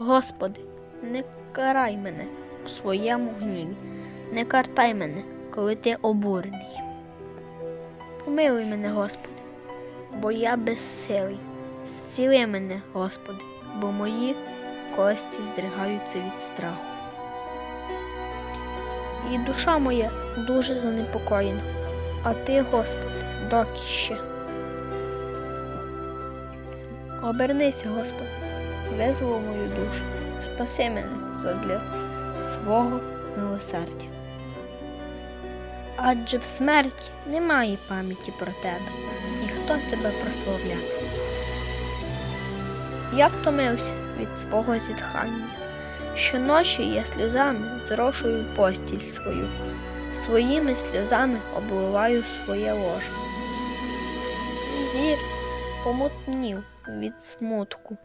Господи, не карай мене у своєму гніві, не картай мене, коли ти обурений. Помилуй мене, Господи, бо я безсилий. Зціли мене, Господи, бо мої кості здригаються від страху. І душа моя дуже занепокоєна, а ти, Господи, доки ще. Обернися, Господи, визволь мою душу, спаси мене задля свого милосердя. Адже в смерті немає пам'яті про тебе, і хто тебе прославляти. Я втомився від свого зітхання. Щоночі я сльозами зрошую постіль свою, своїми сльозами обливаю своє ложе. Зір помутнів від смутку,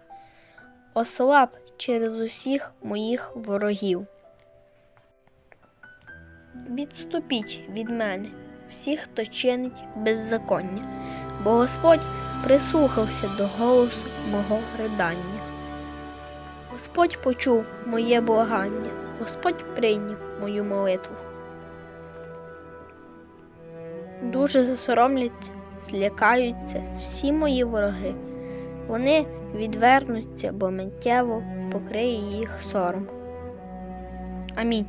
ослаб через усіх моїх ворогів. Відступіть від мене, всі, хто чинить беззаконня, бо Господь прислухався до голосу мого ридання. Господь почув моє благання, Господь прийняв мою молитву. Дуже засоромляться, злякаються всі мої вороги. Вони відвернуться, бо миттєво покриє їх сором. Амінь.